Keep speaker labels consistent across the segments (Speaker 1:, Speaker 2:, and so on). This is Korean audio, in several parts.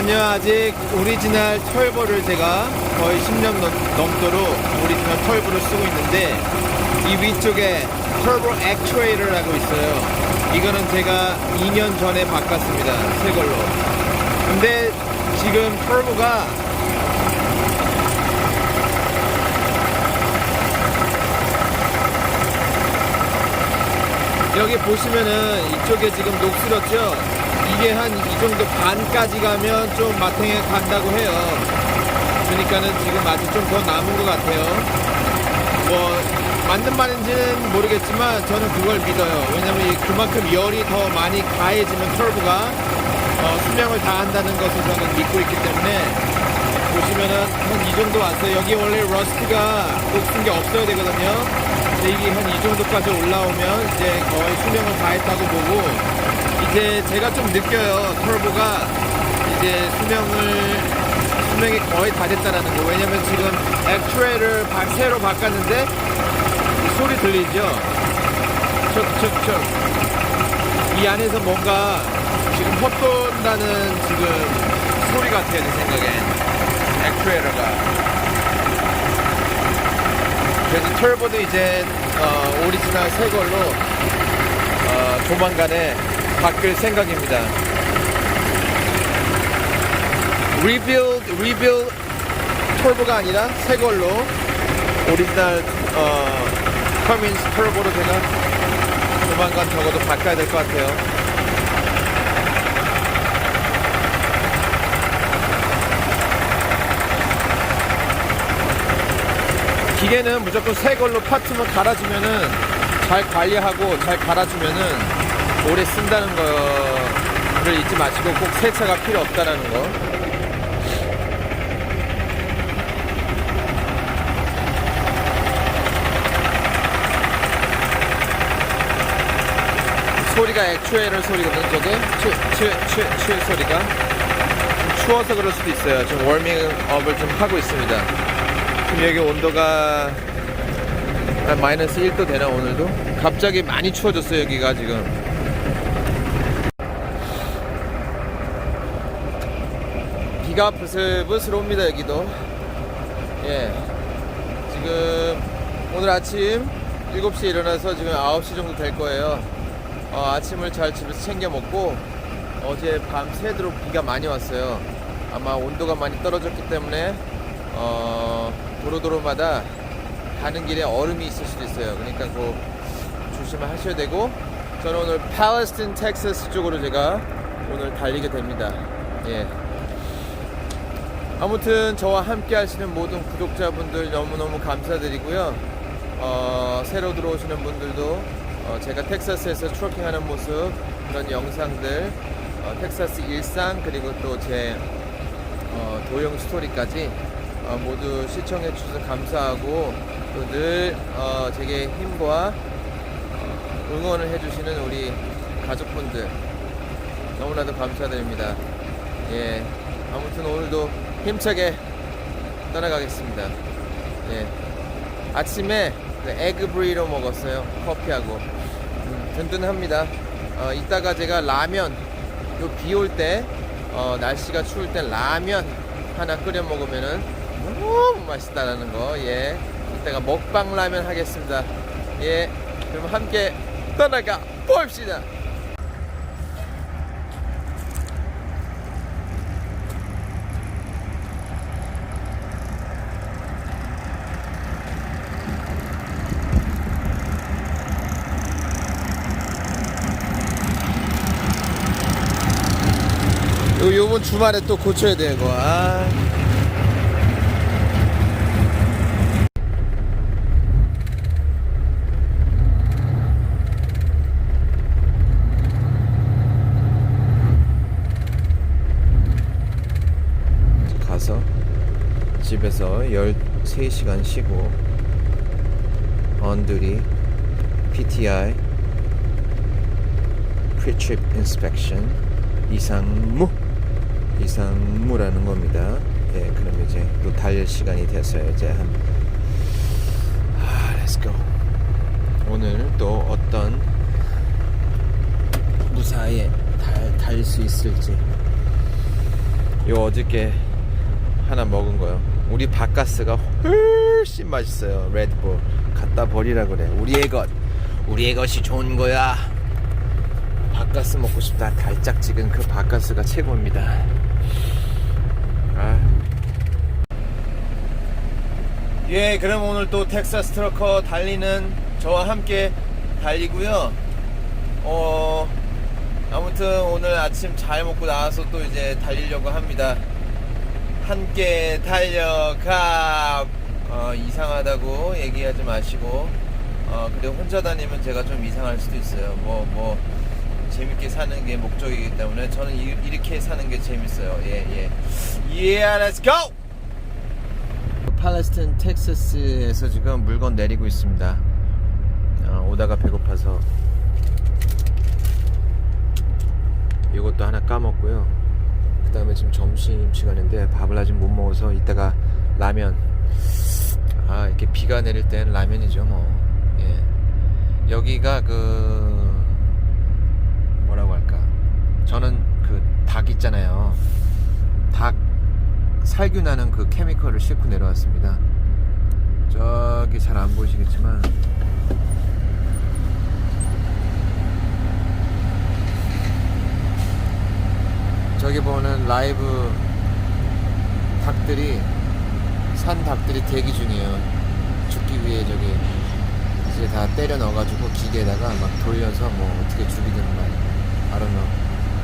Speaker 1: 지금은요 아직 오리지널 털보를 제가 거의 10년 넘, 넘도록 오리지널 털보를 쓰고 있는데 이 위쪽에 털보 액추에이터라고 있어요 이거는 제가 2년 전에 바꿨습니다 새 걸로 근데 지금 털보가 여기 보시면은 이쪽에 지금 녹슬었죠? 이게 한 이 정도 반까지 가면 좀 마탱에 간다고 해요. 그러니까는 지금 아직 좀 더 남은 것 같아요. 뭐, 맞는 말인지는 모르겠지만 저는 그걸 믿어요. 왜냐면 이 그만큼 열이 더 많이 가해지면 털브가 어, 수명을 다한다는 것을 저는 믿고 있기 때문에 보시면은 한 이 정도 왔어요. 여기 원래 러스트가 녹슨 게 없어야 되거든요. 근데 이게 한 이 정도까지 올라오면 이제 거의 수명을 다했다고 보고 이제 제가 좀 느껴요. 털보가 이제 수명을 수명이 거의 다 됐다라는 거. 왜냐면 지금 바- 새로 바꿨는데 이 소리 들리죠? 척척척. 이 안에서 뭔가 지금 헛돈다는 지금 소리 같아요, 제 생각엔. 액추에러가. 그래서 털보도 이제 어, 오리지널 새 걸로 어, 조만간에 바뀔 생각입니다. 리빌드 리빌드 털보가 아니라 새 걸로 오리지널 어, 커민스 털보로 제가 조만간 적어도 바꿔야 될 것 같아요. 기계는 무조건 새 걸로 파트만 갈아주면은 잘 관리하고 잘 갈아주면은 오래 쓴다는 거를 잊지 마시고 꼭 세차가 필요 없다라는 거. 소리가 액추에럴 소리거든 저게 추추추추 소리가 좀 추워서 그럴 수도 있어요. 좀 워밍업을 좀 하고 있습니다. 지금 여기 온도가 한 마이너스 1도 되나 오늘도? 갑자기 많이 추워졌어요 여기가 지금 비가 부슬부슬 옵니다 여기도 예 지금 오늘 아침 7시에 일어나서 지금 9시 정도 될 거예요 어, 아침을 잘 집에서 챙겨 먹고 어제 밤 새도록 비가 많이 왔어요 아마 온도가 많이 떨어졌기 때문에 어, 도로도로마다 가는 길에 얼음이 있을 수도 있어요. 그러니까 그 조심하셔야 되고 저는 오늘 팔레스틴 텍사스 쪽으로 제가 오늘 달리게 됩니다. 예. 아무튼 저와 함께 하시는 모든 구독자분들 너무너무 감사드리고요. 어, 새로 들어오시는 분들도 어, 제가 텍사스에서 트로킹하는 모습 그런 영상들 어, 텍사스 일상 그리고 또제 어, 도형 스토리까지 어, 모두 시청해 주셔서 감사하고 또늘 어, 제게 힘과 어, 응원을 해주시는 우리 가족분들 너무나도 감사드립니다. 예, 아무튼 오늘도 힘차게 떠나가겠습니다. 예, 아침에 그 에그 브리로 먹었어요. 커피하고 음, 든든합니다. 어, 이따가 제가 라면 요 비 올 때 어, 날씨가 추울 때 라면 하나 끓여 먹으면은 너무 맛있다라는 거, 예. 이따가 먹방 라면 하겠습니다. 예. 그럼 함께 떠나가 봅시다. 요, 요번 주말에 또 고쳐야 돼, 이거. 아. 가서 집에서 13시간 쉬고 언들이 PTI Pre-Trip Inspection 이상무 이상무라는 겁니다. 예, 그럼 이제 또 달릴 시간이 됐어요. 이제 한 아, let's go. 오늘 또 어떤 무사히 달, 달릴 수 있을지 요 어저께 하나 먹은 거요. 우리 바카스가 훨씬 맛있어요. 레드불 갖다 버리라 그래. 우리의 것, 우리의 것이 좋은 거야. 바카스 먹고 싶다. 달짝지근 그 바카스가 최고입니다. 아. 예, 그럼 오늘 또 텍사스 트러커 달리는 저와 함께 달리고요. 어, 아무튼 오늘 아침 잘 먹고 나와서 또 이제 달리려고 합니다. 함께 달려가. 어, 이상하다고 얘기하지 마시고, 어, 그리고 혼자 다니면 제가 좀 이상할 수도 있어요. 뭐, 뭐, 재밌게 사는 게 목적이기 때문에 저는 이, 이렇게 사는 게 재밌어요. 예, 예. Yeah, let's go! 팔레스틴 텍사스에서 지금 물건 내리고 있습니다. 어, 오다가 배고파서 이것도 하나 까먹고요. 그 다음에 지금 점심 시간인데 밥을 아직 못 먹어서 이따가 라면. 아 이렇게 비가 내릴 땐 라면이죠 뭐. 예. 여기가 그 뭐라고 할까? 저는 그 닭 있잖아요. 닭 살균 나는 그 케미컬을 싣고 내려왔습니다. 저기 잘 안 보이시겠지만 저기 보는 라이브 닭들이 산 닭들이 대기 중이에요. 죽기 위해 저기 이제 다 때려 넣어가지고 기계에다가 막 돌려서 뭐 어떻게 죽이든 말 I don't know.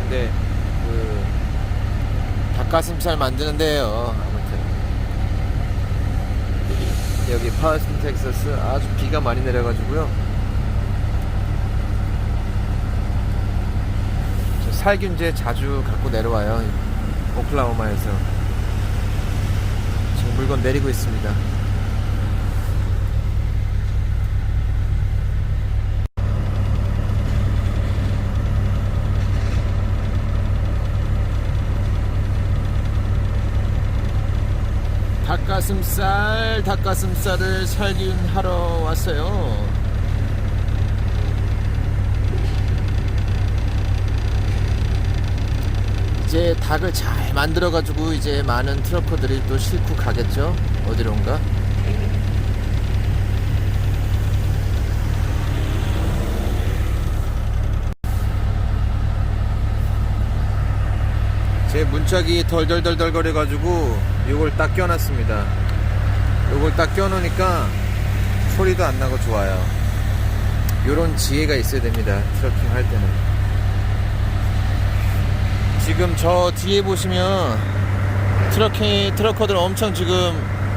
Speaker 1: 근데 그 닭가슴살 만드는 데예요. 아무튼 여기 파워스틴 텍사스 아주 비가 많이 내려가지고요. 저 살균제 자주 갖고 내려와요. 오클라호마에서 지금 물건 내리고 있습니다. 닭가슴살, 닭가슴살을 살균하러 왔어요. 이제 닭을 잘 만들어가지고 이제 많은 트러커들이 또 싣고 가겠죠. 어디론가. 제 문짝이 덜덜덜덜 거려가지고 요걸 딱 껴놨습니다. 요걸 딱 껴놓으니까 소리도 안 나고 좋아요. 요런 지혜가 있어야 됩니다. 트러킹 할 때는. 지금 저 뒤에 보시면 트러킹, 트러커들 엄청 지금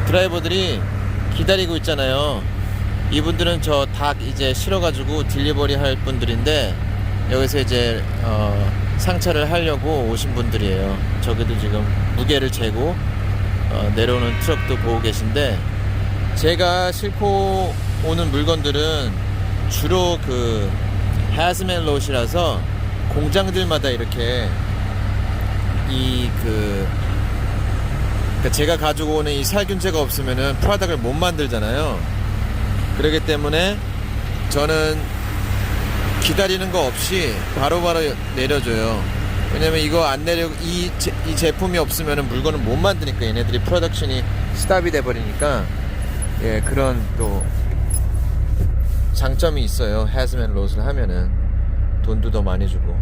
Speaker 1: 드라이버들이 기다리고 있잖아요. 이분들은 저 닭 이제 실어가지고 딜리버리 할 분들인데 여기서 이제 어, 상차를 하려고 오신 분들이에요. 저기도 지금 무게를 재고 어, 내려오는 트럭도 보고 계신데 제가 싣고 오는 물건들은 주로 그 하스맨 롯이라서 공장들마다 이렇게 이그 그러니까 제가 가지고 오는 이 살균제가 없으면은 프라닥을 못 만들잖아요. 그렇기 때문에 저는 기다리는 거 없이 바로바로 내려줘요. 왜냐면 이거 안 내려 이, 제, 이 제품이 없으면 물건을 못 만드니까 얘네들이 프로덕션이 스탑이 돼 버리니까 예 그런 또 장점이 있어요. 해즈맨 롯을 하면은 돈도 더 많이 주고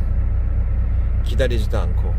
Speaker 1: 기다리지도 않고